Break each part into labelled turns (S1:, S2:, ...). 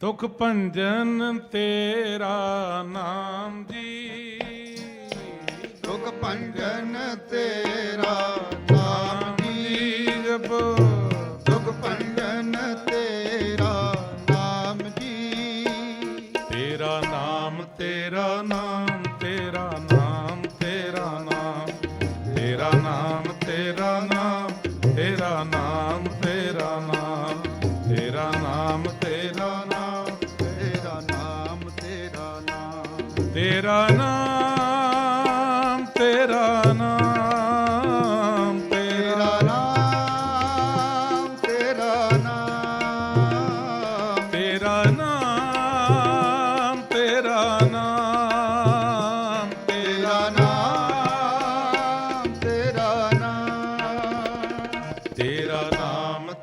S1: ਦੁਖ ਭੰਜਨ ਤੇਰਾ ਨਾਮ ਜੀ।
S2: ਦੁਖ ਭੰਜਨ ਤੇਰਾ ਨਾਮ ਜੀ।
S1: ਜਪੋ।
S2: ਦੁਖ ਭੰਜਨ ਤੇਰਾ ਨਾਮ ਜੀ।
S1: ਤੇਰਾ ਨਾਮ ਤੇਰਾ ਨਾਮ ਤੇਰਾ ਨਾਮ।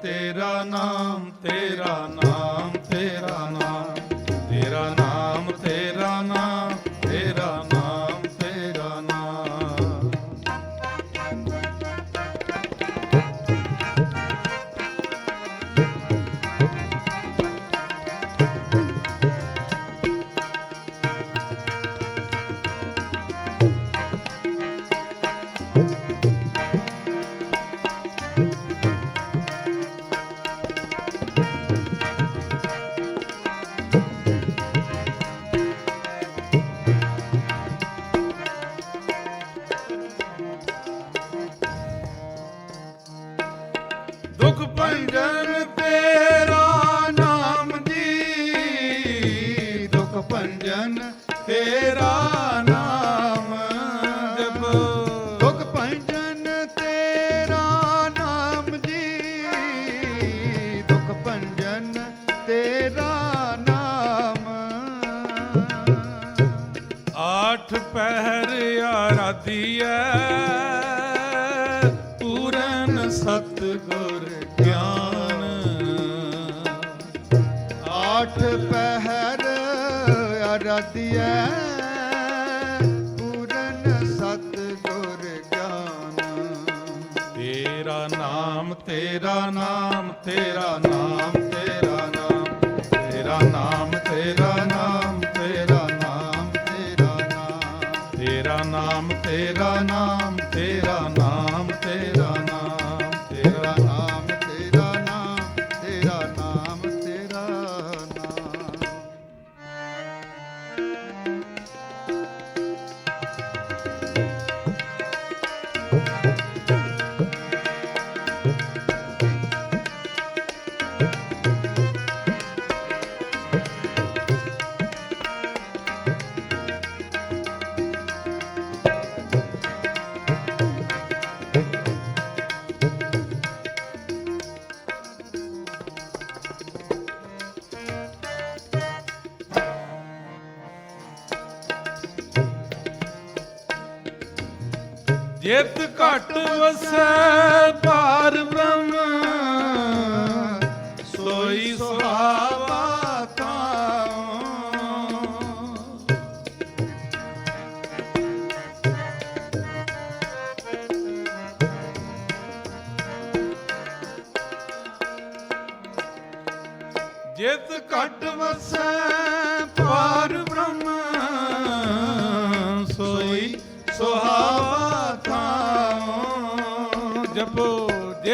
S1: ਤੇਰਾ ਨਾਮ ਤੇਰਾ ਨਾਮ। ਦੀਐ ਪੂਰਨ ਸਤਗੁਰ ਗਿਆਨ।
S2: ਆਠ ਪਹਿਰ ਅਰਦੀਐ
S1: ਤੇਰਾ ਨਾਮ ਤੇਰਾ ਨਾਮ ਤੇਰਾ ਨਾਮ। ਜਿਤ ਘਟ ਵਸੈ ਪਾਰ ਬ੍ਰਹਮ। ਸੋਈ ਸੁਹਾਵਾ ਤਾਉ ਜਿਤ ਘਟ ਵਸੈ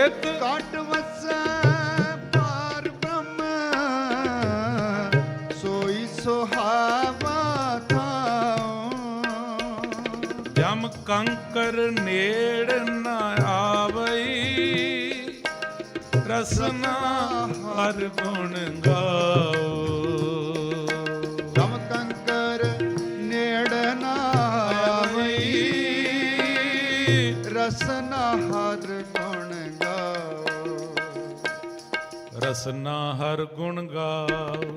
S1: ਜਗਤ
S2: ਕਟ ਵਸੈ, ਪਾਰ ਬ੍ਰਹਮ। ਸੋਈ ਸੁਹਾਵਾ ਥਾਉ।
S1: ਜਮ ਕੰਕਰ ਨੇੜ ਨਾ ਆਵਈ, ਰਸਨਾ ਹਰ ਗੁਣ ਗਾਓ
S2: ਰਸਨਾ ਹਰ ਗੁਣ ਗਾਓ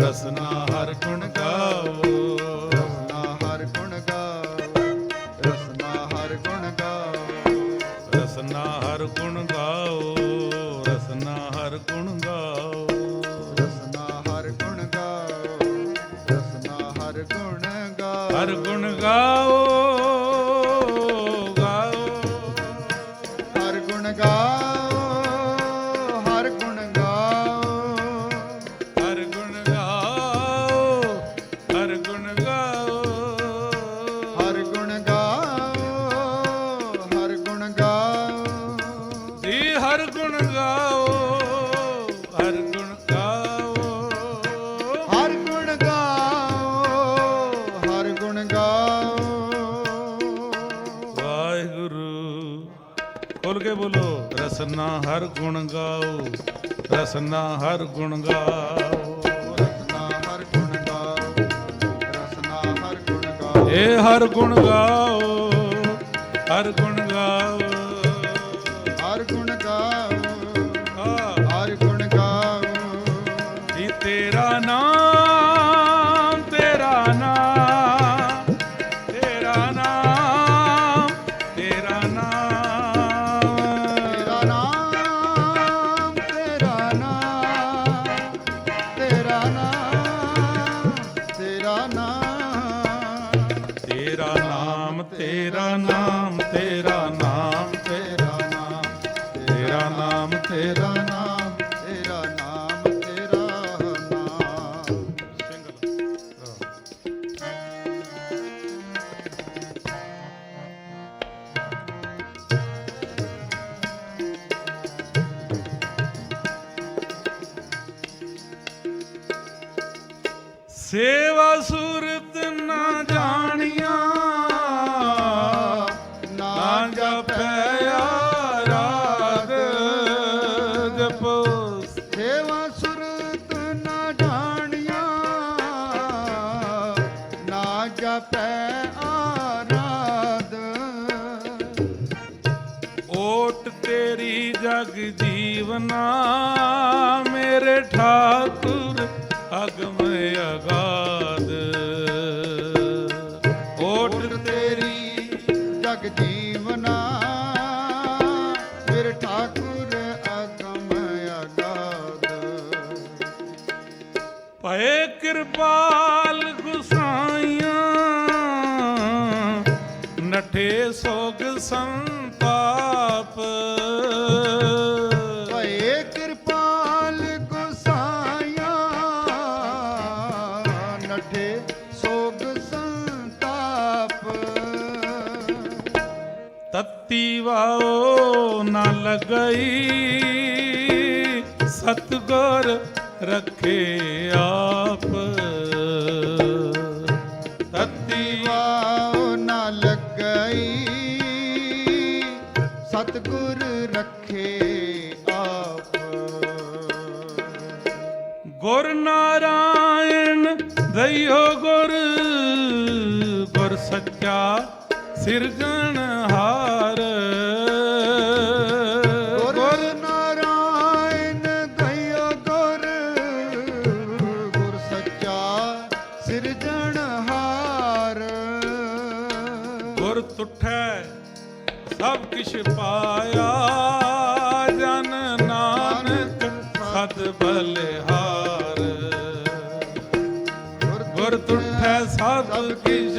S1: ਰਸਨਾ ਹਰ ਗੁਣ ਗਾਓ। ਰਸਨਾ ਹਰ ਗੁਣ ਗਾਓ
S2: ਰਸਨਾ ਹਰ ਗੁਣ ਗਾਓ।
S1: ਏ ਹਰ ਗੁਣ ਗਾਓ ਹਰ ਗੁਣ ਸੇਵਾ ਸੂਰਤ ਨਾ ਜਾਣੀਆਂ ਨਾ ਜਪੈ ਆਰਾਧ ਜਪੋ।
S2: ਸੇਵਾ ਸੁਰਤ ਨਾ ਜਾਣੀਆਂ ਨਾ ਜਪੈ ਆਰਾਧ।
S1: ਓਟ ਤੇਰੀ ਜਗ ਜੀਵਨਾ ਮੇਰੇ ਠਾਕੁਰ ਅਗਮ ਅਗਾਧ ਓਟ
S2: ਤੇਰੀ ਜਗ ਜੀਵਨਾ ਫਿਰ ਠਾਕੁਰ ਅਗਮ ਅਗਾਧ
S1: ਭਏ ਕਿਰਪਾਲ ਗੁਸਾਈਆਂ ਨਠੇ ਸੋਗ ਸੰਤਾਪ। ਤਤੀ ਵਾਓ ਨਾ ਲਗਈ। ਸਤਗੁਰ ਰੱਖੇ ਆਪ। ਤਤੀ
S2: ਵਾਉ ਨਾ ਲੱਗਈ। ਸਤਗੁਰ ਰੱਖੇ ਆਪ।
S1: ਗੁਰ ਨਾਰਾਇਣ ਦਇਓ ਗੁਰ। ਗੁਰ ਸੱਚਾ ਸਿਰਜਣਹਾਰ
S2: ਗੁਰ
S1: ਸਭ ਕਿਛ ਪਾਇਆ ਜਨ ਨਾਨਕ ਸਤ ਬਲਿਹਾਰ। ਗੁਰ ਤੁਠੈ ਸਭ ਕਿਛ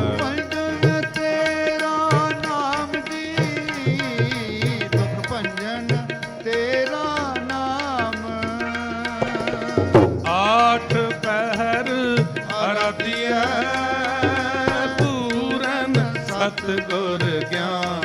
S1: ਸਤਗੁਰ ਗਿਆਨ